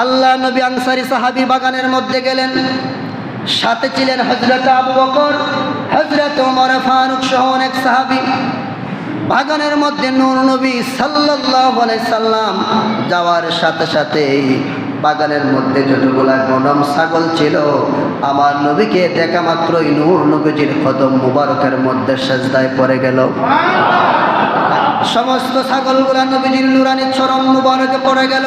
আল্লাহ নবী আনসারি সাহাবি বাগানের মধ্যে গেলেন। সাথে ছিলেন হজরত আবু বকর হজরত ওমর, ফারুক সহ অনেক সাহাবি। বাগানের মধ্যে নূর নবী আলাইহি সাল্লাম যাওয়ার সাথে সাথে বাগানের মধ্যে যতগুলা গনম ছাগল ছিল, আমার নবীকে দেখা মাত্রই নূর নবীজির কদম মুবারকের মধ্যে সেজদায় পড়ে গেল। সমস্ত ছাগলগুলা নবীজির নুরানি চরম মুবারকে পড়ে গেল।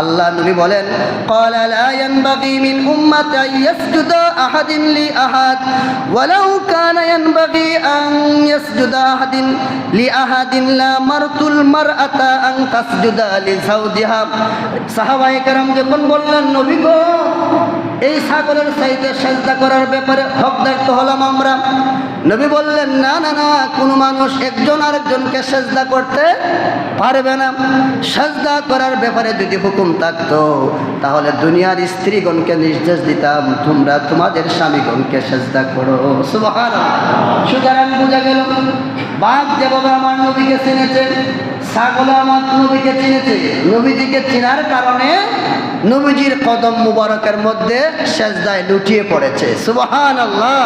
আল্লাহ নবী বলেন, ক্বালা লা ইয়ানবাগি মিন উম্মাতি ইয়াসজুদা আহাদিন লি আহাদ, ওয়ালাউ কানা ইয়ানবাগি আন ইয়াসজুদা আহাদিন লি আহাদিন লা মারতুল মারআতা আন তাসজুদা লি সাউদিহা সাহাবায়ে কেরাম যখন বললেন, নবী গো এই ছাগলের চাইতে সাজদা করার ব্যাপারে হকদার তো হলাম আমরা। নবী বললেন, না না না, কোনো মানুষ একজন আরেকজনকে সেজদা করতে পারবে না। সেজদা করার ব্যাপারে যদি হুকুম থাকতো, তাহলে দুনিয়ার স্ত্রীগণকে নির্দেশ দিতাম, তোমরা তোমাদের স্বামীগণকে সেজদা করো। সুতরাং বোঝা গেল, বাঘ যেভাবে আমার নবীকে চিনেছে ছাগল আমার নবীকে চিনেছে। নবীজিকে চেনার কারণে নবীজির কদম মুবারকের মধ্যে সেজদায় লুটিয়ে পড়েছে। সুবাহান আল্লাহ